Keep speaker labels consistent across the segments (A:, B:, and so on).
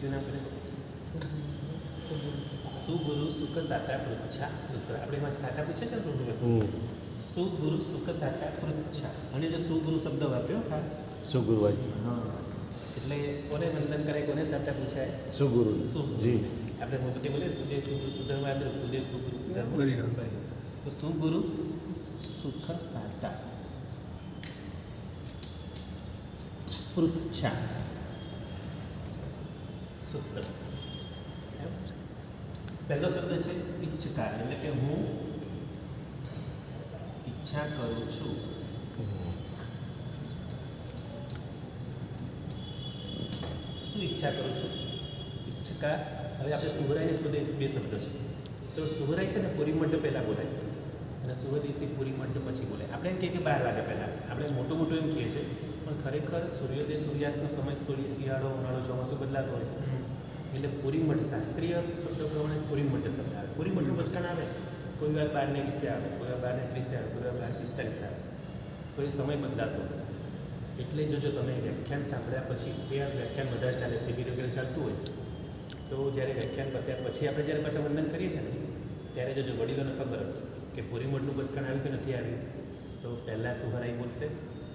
A: બીજું નામ કરે સુગુરુ સુખ સાતા પૃચ્છા સૂત્ર. આપણે એમાં સાતા પૂછે છે ને સુગુરુ સુખ સાતા પૃચ્છા. અને જો સુગુરુ શબ્દ વાપર્યો? ખાસ.
B: સુગુરુ
A: હા. એટલે કોને વંદન કરે કોને સાતા પૂછાય?
B: સુગુરુ. જી.
A: આપણે મોટે બોલે સુદેવ સુગુરુ સુધર્માદ્ર ઉદેવ ગુરુ. તો સુગુરુ સુખ સાતા. પૃચ્છા. સૂત્ર પહેલો શબ્દ છે ઈચ્છકાર, એટલે કે હું ઈચ્છા કરું છું. શું ઈચ્છા કરું છું? ઈચ્છકાર. હવે આપણે સુહરાઈ અને બે શબ્દ છે. તો સુહરાઈ છે ને પૂરી મઢ પહેલાં બોલાય અને સુહદેશી પૂરી મઢ પછી બોલાય. આપણે એમ કહીએ કે બાર વાગે પહેલાં. આપણે મોટું મોટું એમ કહીએ છીએ, પણ ખરેખર સૂર્યોદય સૂર્યાસ્તનો સમય સૂર્ય શિયાળો ઉનાળો ચોમાસું બદલાતો હોય છે. એટલે પૂરીમઠ શાસ્ત્રીય શબ્દ પ્રમાણે પૂરીમઠ શબ્દ આવે. પૂરીમઠનું મઠનું આવે. કોઈ વાર બારને વીસે આવે, કોઈ વાર બારને ત્રીસે આવે, કોઈ વાર બાર પિસ્તાલીસ આવે. તો એ સમય બદલાતો. એટલે જો જો તમે વ્યાખ્યાન સાંભળ્યા પછી, એ વ્યાખ્યાન વધારે ચાલે શિબિર વગેરે ચાલતું હોય, તો જ્યારે વ્યાખ્યાન પત્યા પછી આપણે જ્યારે પાછા વંદન કરીએ છીએ ને, ત્યારે જો વડીલોને ખબર હશે કે પૂરીમઠનું બચકાણ આવ્યું કે નથી આવ્યું, તો પહેલાં સુહરાઈ બોલશે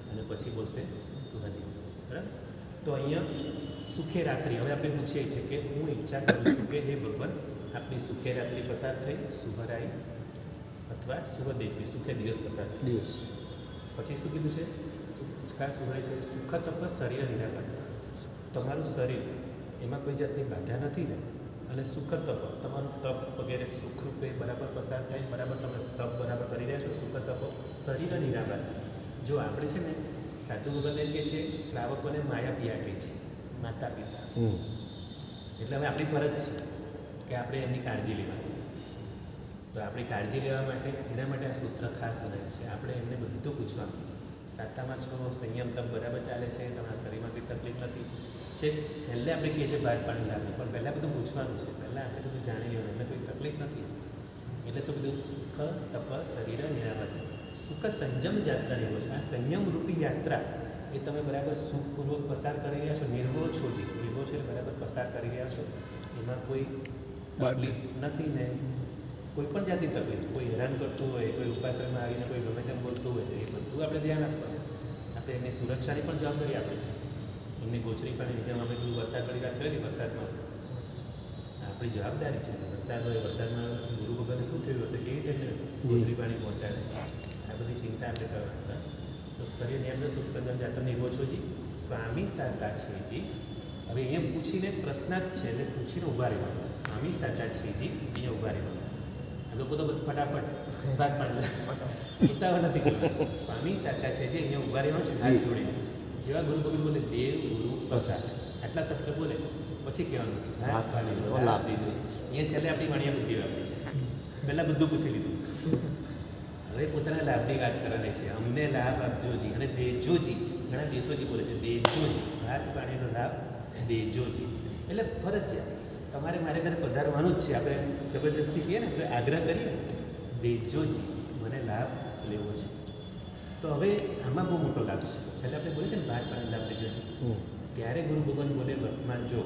A: અને પછી બોલશે સુહદિવસ. બરાબર? તો અહીંયા સુખે રાત્રિ હવે આપણે પૂછીએ છીએ કે હું ઈચ્છા કરું છું કે હે ભગવાન આપની સુખે રાત્રિ પસાર થઈ સુહરાઈ અથવા સુહદેશી સુખે દિવસ પસાર.
B: દિવસ.
A: પછી શું કીધું છે? કા સુહરાઈ છે. સુખ તપસ શરીર નિરાકર. તમારું શરીર એમાં કોઈ જાતની બાધા નથી ને? અને સુખ તપ તમારું તપ વગેરે સુખરૂપે બરાબર પસાર થાય બરાબર તમે તપ બરાબર કરી રહ્યા છો સુખ તપ શરીર નિરાકાર. જો આપણે છે ને સાધુ ભગવાન એમ કે છે શ્રાવકોને માયા પી આપે છે માતા પિતા. એટલે હવે આપણી ફરજ છે કે આપણે એમની કાળજી લેવાની તો આપણી કાળજી લેવા માટે એના માટે આ સૂત્ર ખાસ બનાવ્યું છે. આપણે એમને બધું પૂછવાનું સાતામાં છો સંયમ તમ બરાબર ચાલે છે તમારા શરીરમાં કંઈ તકલીફ નથી. છે છેલ્લે આપણે કહીએ છીએ બહાર પાણી લાગે પણ પહેલાં બધું પૂછવાનું છે. પહેલાં આપણે બધું જાણી લેવાનું. એમને કોઈ તકલીફ નથી. એટલે શું બધું સુખ તપ શરીર નિરામય. સુખ સંયમ યાત્રા લેવો છે. આ સંયમ રૂપી યાત્રા એ તમે બરાબર સુખપૂર્વક પસાર કરી રહ્યા છો નિર્ભો છો જે. નિર્ભો છે બરાબર પસાર કરી રહ્યા છો. એમાં કોઈ નથી ને કોઈ પણ જાતની તકલીફ. કોઈ હેરાન કરતું હોય કોઈ ઉપાસનમાં આવીને કોઈ ગમે તેમ બોલતું હોય તો એ બધું આપણે ધ્યાન આપવાનું. આપણે એમની સુરક્ષાની પણ જવાબદારી આપે છે. એમની ગોચરી પાણી જેમ અમે બધું વરસાદ વાળી વાત કરેલી વરસાદમાં. આપણી જવાબદારી છે. વરસાદ હોય વરસાદમાં ગુરુ ભગવાનને શું થયું હશે? કેવી રીતે ગોચરી પાણી પહોંચાડે? આ બધી ચિંતા આપણે કરવાની તો શરીરની અંદર સુખ સદન જાતને એવો છો જી. સ્વામી સાતા છે જી હવે અહીંયા પૂછીને પ્રશ્નાર્થ છે એટલે પૂછીને ઊભા રહેવાનું છે. સ્વામી સાચા છે જી અહીંયા ઊભા રહેવાનું છે. આ લોકો તો બધું ફટાફટ ભાગ પાડી. ઉતાવળ નથી કરવાનું સ્વામી સાચા છે જે અહીંયા ઊભા રહેવાનું છે હાથ જોડીને. જેવા ગુરુ ભગવાન બોલે દેવ ગુરુ પ્રસાદ. આટલા શબ્દ બોલે પછી કહેવાનું હાથ પાડી દીધો અહીંયા છેલ્લે આપણી વાણિયા બુદ્ધિ વાપરી છે. પહેલાં બધું પૂછી લીધું. હવે પોતાના લાભની વાત કરવાની છે. અમને લાભ આપજોજી અને દેજોજી ઘણા દેશોજી બોલે છે દેજોજી ભાત પાણીનો લાભ દેજોજી એટલે ફરજિયાત. તમારે મારે ઘરે પધારવાનું જ છે. આપણે જબરદસ્તી કહીએ ને આપણે આગ્રહ કરીએ દેજોજી મને લાભ લેવો છે. તો હવે આમાં બહુ મોટો લાભ છે. છેલ્લે આપણે બોલે છે ને ભાત પાણી લાભ દેજોજી ત્યારે ગુરુ ભગવાન બોલે વર્તમાન
B: જો.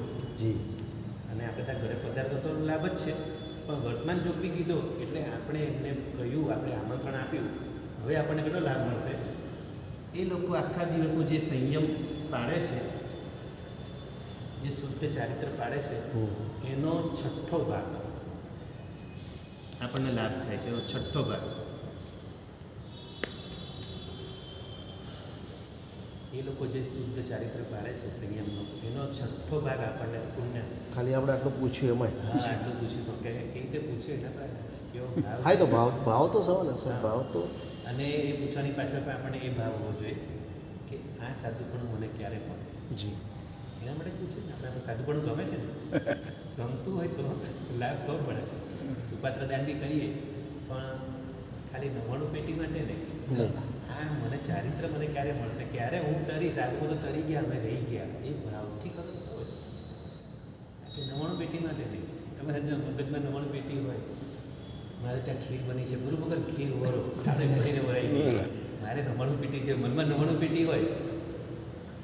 A: અને આપણે ત્યાં ઘરે પધારતો તો લાભ જ છે. પણ વર્તમાન જોગવી કીધો એટલે આપણે એમને કહ્યું આપણે આમંત્રણ આપ્યું. હવે આપણને કેટલો લાભ મળશે? એ લોકો આખા દિવસનો જે સંયમ પાડે છે જે શુદ્ધ ચારિત્ર પાડે છે એનો છઠ્ઠો ભાગ. આપણને લાભ થાય છે એનો છઠ્ઠો ભાગ. એ લોકો જે શુદ્ધ ચારિત્ર પાડે છે સંયમનો એનો છઠ્ઠો ભાગ આપણને પુણ્ય.
B: ખાલી આપણે આટલું પૂછ્યું એમાં
A: હા આટલું પૂછ્યું તો કે કઈ રીતે પૂછ્યું એના પાસે કેવો ભાવ
B: હા તો ભાવ ભાવ તો સવાલ હશે. ભાવ તો.
A: અને એ પૂછવાની પાછળ પણ આપણને એ ભાવ હોવો જોઈએ કે આ સાધુ પણ મને ક્યારે મળે
B: જી.
A: એના માટે પૂછે ને આપણે સાધુપણું ગમે છે ને? ગમતું હોય તો લાભ તો મળે છે. સુપાત્ર દાન બી કરીએ પણ ખાલી નવાણું પેટી માટે નહીં. આ મને ચારિત્ર મને ક્યારે મળશે? ક્યારે હું તરીશ? આગળ તો તરી ગયા અમે રહી ગયા. એ ભાવથી કરો તો જ. કે નવ્વાણું પેટી માટે નહીં. તમે સમજો મગજમાં નવાણું પેટી હોય. મારે ત્યાં ખીર બની છે. ગુરુ ભગવાન ખીર વરો ટાળે ભરીને વરાઈ ગઈ. મારે નવાણું પેટી છે. મનમાં નવાણું પેટી હોય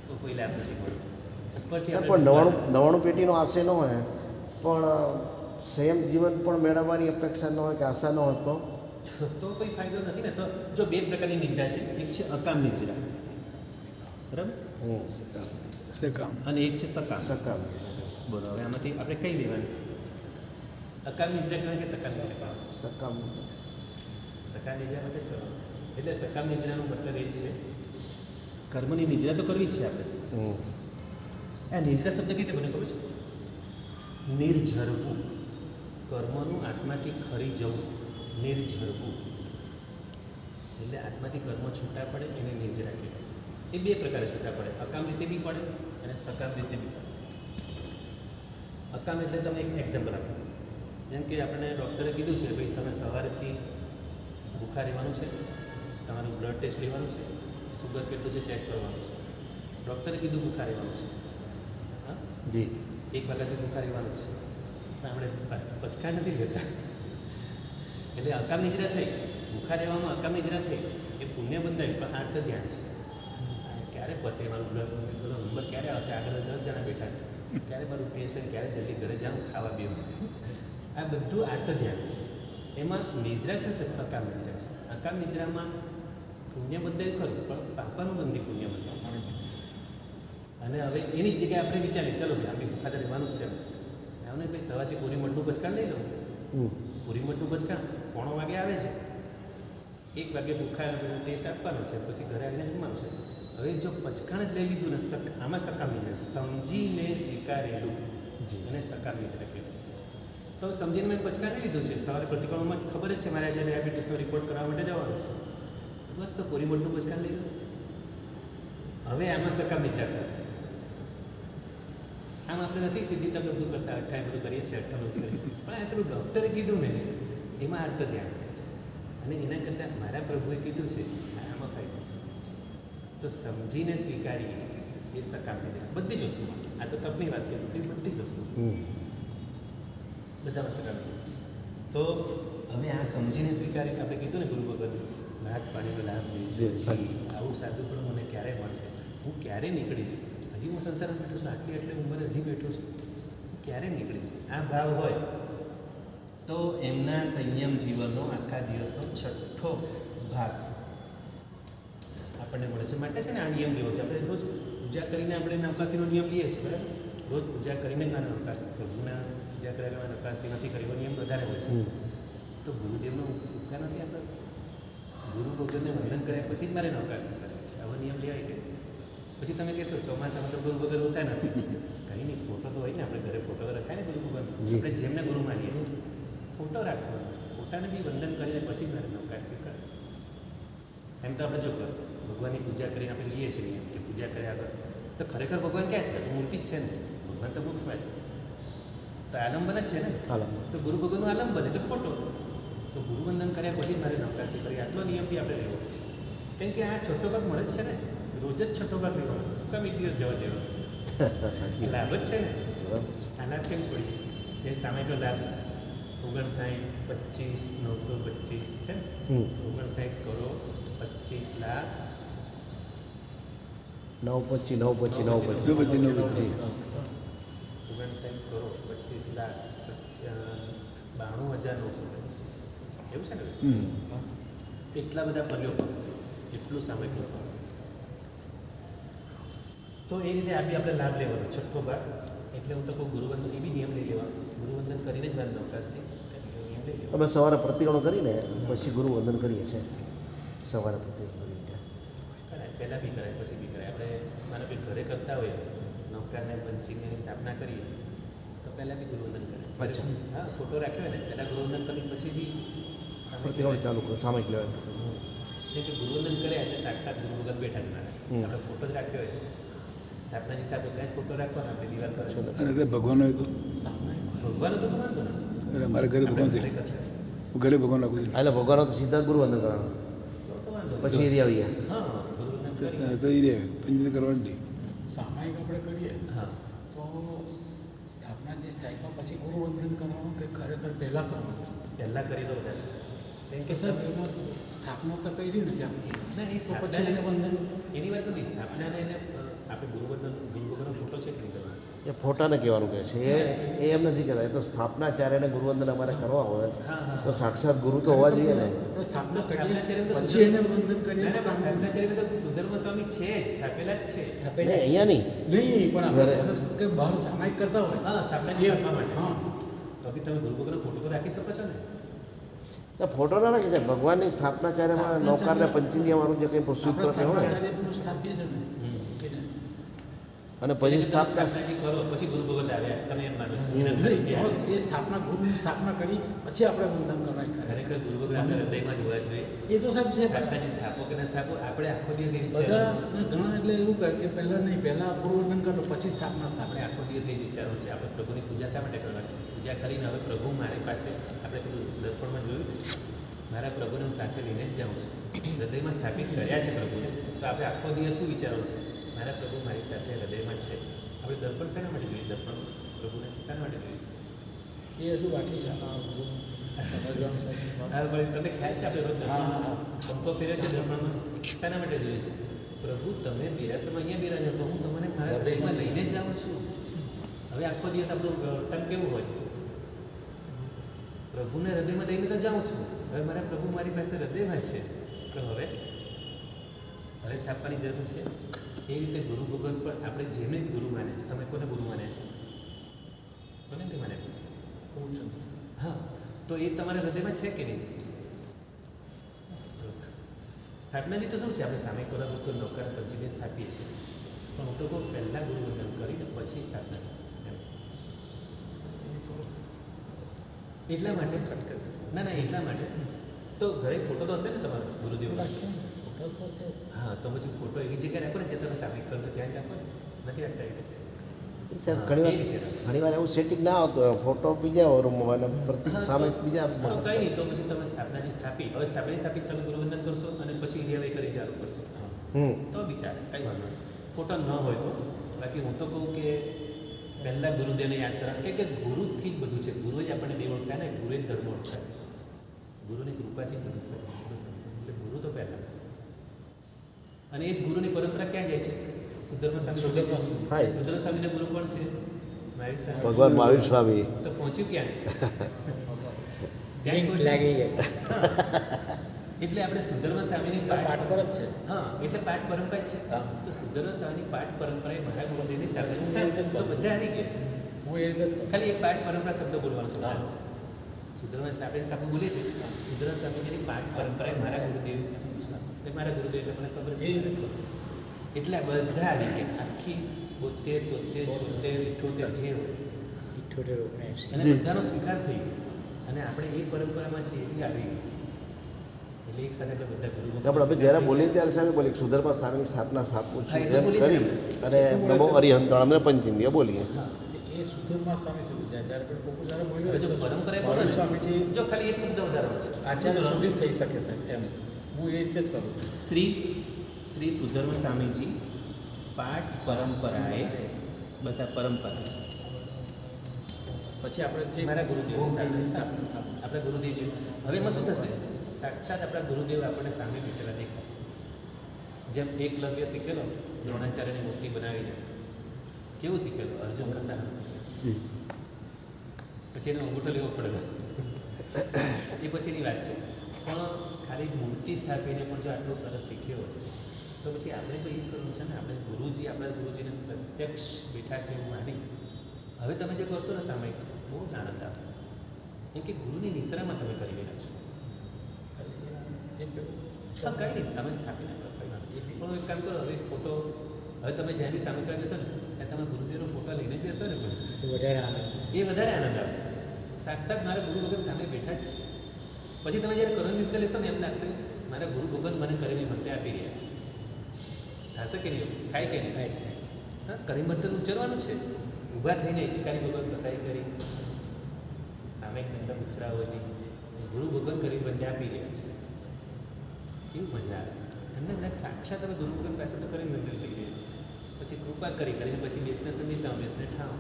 A: તો કોઈ લાભ નથી મળતો.
B: પણ નવાણું નવાણું પેટીનો આશય ન હોય. પણ સંયમ જીવન પણ મેળવવાની અપેક્ષા ન હોય કે આશા ન હોય તો?
A: તો- કોઈ ફાયદો નથી ને તો જો બે પ્રકારની નિજરા છે એક છે અકામ નિજરા બરાબર.
C: સકામ.
A: અને એક છે સકામ.
B: સકામ.
A: બોલો હવે આમાંથી આપણે કઈ લેવાની? અકામ નિજરા કહેવાય કે સકામ નિજરા
B: સકામ.
A: સકામ નિજરા માટે જ કરો એટલે સકામ નિજરાનો મતલબ એ છે કર્મની નિજરા તો કરવી જ છે આપણે. આ નિજરા શબ્દ કઈ રીતે મને ખબર છે? નિર્જરવું. કર્મનું આત્માથી ખરી જવું. નિર્ઝરવું એટલે આત્માથી કર્મો છૂટા પડે એને નિર્જરા કહેવાય એ બે પ્રકારે છૂટા પડે. અકામ રીતે બી પડે અને સકામ રીતે બી પડે. અકામ એટલે તમે એક એક્ઝામ્પલ આપો. જેમ કે આપણને ડૉક્ટરે કીધું છે ભાઈ તમે સવારેથી ભૂખા રહેવાનું છે તમારું બ્લડ ટેસ્ટ લેવાનું છે સુગર કેટલું છે ચેક કરવાનું છે. ડૉક્ટરે કીધું ભૂખા રહેવાનું છે. હા?
B: જી.
A: એક વાગ્યાથી ભૂખા રહેવાનું છે. પણ આપણે પચકા નથી લેતા. એટલે અકામ નિજરા થઈ ભૂખા રહેવામાં અકામ નિજરા થઈ એ પુણ્ય બંધાય પણ આર્થ ધ્યાન છે. ક્યારે પતે મારું બ્લડ નંબર ક્યારે આવશે? આગળ દસ જણા બેઠા છે. ક્યારે મારું લઈને ક્યારે જલ્દી ઘરે જાઉં? ખાવા બેવું આ બધું આર્થ ધ્યાન છે. એમાં નિજરા થશે અકામ નિજરા છે. અકામ નિજરામાં પુણ્ય બંધાય ખરું પણ પાપાનું બંધી પુણ્ય બંધાય. અને હવે એની જગ્યાએ આપણે વિચારીએ ચલો ભાઈ આપણે ભૂખા રહેવાનું છે. આવું ને ભાઈ સવારથી પૂરી મઠનું બચકાણ લઈ લો. પૂરી મઠનું બચકાણ? પોણો વાગે આવે છે. એક વાગે ભૂખા ટેસ્ટ આપવાનો છે પછી ઘરે આવીને જમવાનું છે. હવે જો પચકાણ જ લઈ લીધું ને સક આમાં સકામી છે. સમજીને સ્વીકારેલું અને સકામી જ લખેલું તો સમજીને મેં પચકાણ લઈ લીધું છે. સવારે પ્રતિક્રમણમાં ખબર જ છે મારે આજે ડાયાબિટીસનો રિપોર્ટ કરવા માટે જવાનું છે. બસ તો પૂરી મોટું પચકાર લઈ લો. હવે આમાં સકામી જ થશે આમ આપણે નથી સીધી તમે બધું કરતા અઠ્ઠાએ બધું કરીએ છીએ અઠ્ઠા નથી કરીએ પણ આ પેલું ડૉક્ટરે કીધું ને એમાં અર્થ ધ્યાન થાય છે. અને એના કરતાં મારા પ્રભુએ કીધું છે આમાં ફાયદો છે. તો સમજીને સ્વીકારીએ એ સકામ છે બધી જ વસ્તુમાં આ તો તપની વાત કરી બધી જ વસ્તુ
B: બધા
A: બધામાં સકામ. તો હવે આ સમજીને સ્વીકારી આપણે કીધું ને ગુરુ ભગવાન ભાત પાણીનો લાભ
B: જી
A: આવું સાધુ પણ મને ક્યારે મળશે? હું ક્યારે નીકળીશ? હજી હું સંસારમાં બેઠો છું આટલી આટલી ઉંમરે હજી બેઠો છું. ક્યારે નીકળીશ? આ ભાવ હોય. તો એમના સંયમ જીવનનો આખા દિવસનો છઠ્ઠો ભાગ આપણને મળે છે. માટે છે ને આ નિયમ લેવો છે? આપણે રોજ પૂજા કરીને આપણે નવકાશીનો નિયમ લઈએ છીએ બરાબર? રોજ પૂજા કરીને જ મારે નવકાશી પ્રભુના પૂજા કરેલા નવકાશી નથી કરવો નિયમ વધારે હોય છે. તો ગુરુદેવનો ઉપકાર નથી આપણે? ગુરુ ભગવાનને વંદન કર્યા પછી જ મારે નવકાશી કરે છે. આવો નિયમ લેવાય કે? પછી તમે કહેશો ચોમાસામાં તો ગુરુ વગર હોતા નથી. કંઈ નહીં ફોટો તો હોય ને આપણે ઘરે ફોટો તો રખાય ને ગુરુ ભગવાન આપણે જેમને ગુરુ માનીએ છીએ. ફોટો રાખવાનો. ફોટાને બી વંદન કરીને પછી મારે નવકાશી સ્વીકાર એમ તો આપણે જો કર ભગવાનની પૂજા કરીને આપણે લઈએ છીએ કે પૂજા કર્યા આગળ. તો ખરેખર ભગવાન ક્યાં છે? તો મૂર્તિ જ છે ને. ભગવાન તો બુક્સમાં છે. તો આલંબન જ છે ને. તો ગુરુ ભગવાનનું આલંબન એટલે ફોટો તો ગુરુવંદન કર્યા પછી મારે નવકાશી કરી આટલો નિયમ બી આપણે લેવો. કેમ કે આ છઠ્ઠો ભાગ મળે જ છે ને. રોજ જ છઠ્ઠો ભાગ લેવાનો છે. શું કામ એક દિવસ જવા દેવાનો? લાભ જ છે ને. આ લાભ કેમ છોડીએ એ તો લાભ. ઓગણસાઠ પચીસ નવસો પચીસ છે ને
B: હમ.
A: ઓગણસાઠ કરોડ પચીસ લાખ
B: નવ પચી નવ પચી નવ
C: નવ
B: પચી
C: પચી, નવ પચી.
A: ઓગણસાઠ કરોડ પચીસ લાખ પચ- બાણું હજાર નવસો પચીસ એવું છે ને
C: હમ.
A: એટલા બધા પર્યો એટલું સામયિક લખવાનું તો એ રીતે આ બી આપણે લાભ લેવાનો છઠ્ઠો ભાગ એટલે હું તો કહું ગુરુવંદન એ બી નિયમ લઈ લેવા ગુરુવંદન કરીને જ મારે નવકારશે. નિયમ
B: અમે સવારે પ્રતિક્રમણ કરીને પછી ગુરુ વંદન કરીએ છીએ. સવારે પ્રતિક્રમણ કરીને.
A: પહેલાં બી કરાય પછી બી કરાય. આપણે માનો કે ઘરે કરતા હોઈએ નવકારને પંચીની સ્થાપના કરીએ તો પહેલાં બી ગુરુવંદન કરીએ
B: પછી
A: હા ફોટો રાખ્યો ને પહેલાં ગુરુવંદન કરી પછી બી
B: પ્રતિક્રમણ ચાલુ કરો સામાયિક લેવાય
A: કે ગુરુવંદન કરે એટલે સાક્ષાત ગુરુ વગર બેઠા જ મારે આપણે ફોટો જ રાખ્યો હોય.
C: ભગવાન એટલે મારા ઘરે ભગવાન છે. હું ઘરે ભગવાન રાખું છું
B: એટલે ભગવાન તો સીધા ગુરુ વંદન કરવાનું. પછી એરિયા આવી ગયા
C: તો- એરિયા પંચિત કરવાની નહીં
D: સામાયિક આપણે કરીએ
A: હા
D: તો સ્થાપના જે સ્થાયિકા પછી ગુરુવંદન કરવાનું કે ખરેખર પહેલાં કરવાનું
A: પહેલાં કરી દો કેમ કે
D: સાહેબ એમાં સ્થાપના તો કરી જે આપણે
A: ના એ
D: પછી
A: સ્થાપના
D: એને વંદન
A: એની વાત નથી સ્થાપનાને એને આપણે ગુરુવંદન ગુરુવંદનનો ફોટો છે કે
B: એ ફોટાને કહેવાનું કહે છે. એ એમ નથી કહેતા. એ તો સ્થાપનાચાર્યને ગુરુવંદન અમારે કરવા હોય. તો સાક્ષાત ગુરુ તો હોવા જોઈએ ને. અહીંયા નહીં.
D: નહીં પણ બહાર સામાયિક કરતા હોય.
A: તો બી તમે ગુરુવંદનનો ફોટો તો રાખી શકો છો ને?
B: ફોટો ના રાખી છે. ભગવાનની સ્થાપનાચાર્યમાં નૌકાર ને પંચિંદિયાવાળું જે કંઈ સૂત્ર તે હોય
D: સ્થાપનાચાર્ય પેલું સ્થાપીએ છીએ ને કે ને?
B: અને પછી સ્થાપના
A: કરો પછી ગુરુ ભગવત આવ્યા તમે એમ માનો છો.
D: એ સ્થાપના ગુરુની સ્થાપના કરી પછી આપણે વંદન કરવાની
A: ખરેખર ગુરુ ભગવાન આપણે હૃદયમાં જોવા જોઈએ.
D: એ તો સાહેબ છે
A: સ્થાપો કે ના સ્થાપો આપણે આખો દિવસ એ
D: બધા ઘણા એટલે એવું કહે કે પહેલાં નહીં પહેલાં ગુરુવંદન કરો પછી સ્થાપના
A: આપણે આખો દિવસ એ જ વિચારો છે આપણે પ્રભુની પૂજા શા માટે કરવાની પૂજા કરીને હવે પ્રભુ મારી પાસે આપણે પેલું દર્પણમાં જોયું. મારા પ્રભુને હું સાથે લઈને જ જાઉં છું. હૃદયમાં સ્થાપિત કર્યા છે પ્રભુને. તો આપણે આખો દિવસ શું વિચારો છે? મારા પ્રભુ મારી સાથે હૃદયમાં છે. આપણે દર્પણ શાના માટે જોઈએ? દર્પણ પ્રભુને શાના માટે જોઈએ છે.
D: એ હજુ બાકી છે.
A: તમને ખ્યાલ છે આપણે પંપો. ફેરે છે દર્પણમાં. શાના માટે જોઈએ છે. પ્રભુ તમે બિરાસમાં અહીંયા બિરાજો પણ હું તમને મારા હૃદયમાં લઈને જાઉં છું. હવે આખો દિવસ આપણું વર્તન કેવું હોય? પ્રભુને હૃદયમાં લઈને તો જાઉં છું. હવે મારા પ્રભુ મારી પાસે હૃદયમાં છે. તો હવે હવે સ્થાપવાની જરૂર છે. એ રીતે ગુરુ ભગવાન પણ આપણે જેને ગુરુ માને છે તમે કોને ગુરુ માને છે? કોને નથી માને?
D: હું છું.
A: હા તો એ તમારા હૃદયમાં છે કે નહીં? સ્થાપનાની તો શું છે? આપણે સામે કોલા ભક્તો નૌકાર પંચીને સ્થાપીએ છીએ. પણ હું તો કહું પહેલાં ગુરુ વંદન કરીને પછી સ્થાપના એટલા માટે? ના ના એટલા માટે. તો ઘરે ફોટો તો હશે ને તમારો ગુરુદેવ
D: ફોટો છે.
A: હા તો પછી ફોટો એવી જગ્યાએ રાખો ને જે તમે સામે કરો જ રાખો ને. નથી રાખતા એ
B: ઘણી વાર ઘણી વાર એવું સેટિંગ ના આવતું હોય ફોટો બીજા રૂમમાં અને સામે બીજા
A: હા, કંઈ નહીં તો પછી તમે સ્થાપનાની સ્થાપી હવે સ્થાપનાજી સ્થાપી તમે ગુરુવંદન કરશો અને પછી રિયાવાઈ કરી ચાલુ કરશો. તો વિચાર કંઈ વાંધો ફોટો ન હોય તો બાકી હું તો કહું કે પહેલાં ગુરુદેવને યાદ કરવા. કે ગુરુથી જ બધું છે. ગુરુ જ આપણને દેવ ઓળખાય ને ગુરુ જ ધર્મ ઓળખાય. ગુરુની કૃપાથી બધું થાય. એટલે ગુરુ તો પહેલાં. અને એ જ ગુરુની પરંપરા ક્યાં જાય છે? સુધર્મ સ્વામી
D: સુધર્મ સ્વામી.
A: સુધર્મ સ્વામીના ગુરુ કોણ છે?
B: ભગવાન મહાવીર સ્વામી.
A: તો પહોંચ્યું ક્યાં?
D: લાગી ગઈ.
A: એટલે આપણે સુધર્મ સ્વામીની
D: પાઠ પર જ છે.
A: હા એટલે પાઠ પરંપરા જ છે. તો સુધર્મ સ્વામીની પાઠ પરંપરા એ મહાગુરુદેવની ગુરુદેવની સાથે તો બધા આવી ગયા.
D: હું એ રીતે
A: ખાલી એક પાઠ પરંપરા શબ્દ બોલવાનો છે. સુધર્મ સ્થાપન સ્થાપન બોલીએ છીએ સુધર્મ સ્વામીની પાઠ પરંપરા મારા ગુરુદેવ સાથે સ્થાપન. મારા ગુરુદેવ એટલે મને ખબર છે. એટલે બધા રીતે આખી બોતેર તોતેર છોતેર ઇઠોતેર જે હોય.
D: ઇઠોતેર
A: અને બધાનો સ્વીકાર થઈ ગયો. અને આપણે એ પરંપરામાં છીએ એ આવી ગયું એટલે એક સાથે બધા ગુરુ
B: આપણે જ્યારે બોલીએ ત્યારે સામે બોલીએ સુધર્મા સ્વામીની સ્થાપના સ્થાપું છું કરી અને નમો
D: છે.
B: અરિહંતણ અમને પંચિંદિયા બોલીએ.
A: હા
D: સ્વામી સુધી જાય. જ્યારે પણ કોકુ જ્યારે બોલ્યો
A: એ
D: સ્વામીથી
A: જો ખાલી એક શબ્દ વધારે છે.
D: આચાર્ય સુધી જ થઈ શકે સાહેબ એમ. હું એ રીતે જ કરું.
A: શ્રી શ્રી સુધર્મ સ્વામીજી પાઠ પરંપરાએ બસ આ પરંપરા.
D: પછી આપણે જે
A: મારા ગુરુદેવ આપણા ગુરુદેવજી હવે એમાં શું થશે? સાક્ષાત આપણા ગુરુદેવ આપણને સામે બેઠેલા દેખાશે. જેમ એકલવ્ય શીખેલો દ્રોણાચાર્યની મૂર્તિ બનાવીને. કેવું શીખેલો? અર્જુન કરતા શીખેલું પછી એનો અંગૂઠો લેવો પડેલો એ પછીની વાત છે. પણ ખાલી મૂર્તિ સ્થાપીને પણ જો આટલું સરસ શીખ્યો હોય તો પછી આપણે તો એ જ કરવું છે ને? આપણે ગુરુજી આપણા ગુરુજીને પ્રત્યક્ષ બેઠા છે એવું માની. હવે તમે જે કરશો ને સામાયિક બહુ જ આનંદ આવશે. કેમ કે ગુરુની નિશ્રામાં તમે કરી રહ્યા છો. હા કંઈ નહીં તમે સ્થાપી નાખો. પણ એક કામ કરો હવે ફોટો હવે તમે જ્યાં બી સામે કરી દેશો ને ત્યાં તમે ગુરુદેવનો ફોટો લઈને બેસો ને પણ.
D: વધારે આનંદ
A: એ વધારે આનંદ આવશે સાક્ષાત મારા ગુરુ ભગવાન સામે બેઠા જ છે. પછી તમે જ્યારે કરણ નૃત્ય લેશો ને એમ લાગશે મારા ગુરુ ભગવાન મને કરેલી ભક્તિ આપી રહ્યા છે. થશે કે નહીં? થાય કે
D: થાય છે.
A: હા કરી મત ઉચ્ચરવાનું છે. ઊભા થઈને હિચકારી ભગવાન કસાઈ કરી. સામે એક જનતા ઉચરાવજી ગુરુ ભગવાન કરી બંધ આપી રહ્યા છે. કેવું મજા આવે. એમને સાક્ષાત હવે ગુરુ ભગવાન પાસે તો કરી મંદિર લઈ ગયા પછી કૃપા કરી કરીને પછી બેસને સંદેશા બેસને ઠાવ.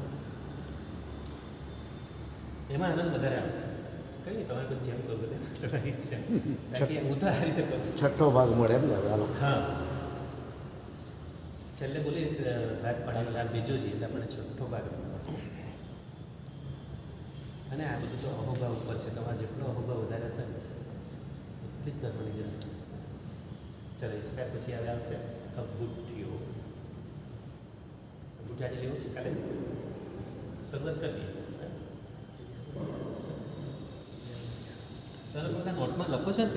A: એમાં આનંદ વધારે આવશે. કઈ તમારે પછી જેમ કરવું તે તમારી ઈચ્છા. બાકી હું તો આ રીતે કરું
B: છઠ્ઠો ભાગ મળે એમ ને હવે
A: હા. છેલ્લે બોલે ભાગ પાડેલો લાભ બીજો છે એટલે આપણને છઠ્ઠો ભાગ અને આ બધું તો અહોભાવ ઉપર છે તમારે જેટલો અહોભાવ વધારે હશે ને એટલી જ કરવાની જરૂર સમજતા ચાલો ઇચ્છા પછી હવે આવશે. અબુઠ્યો અબુઠ્યા લેવું છે કાલે શરૂઆત કરીએ તમે બધા નોટમાં લખો છો ને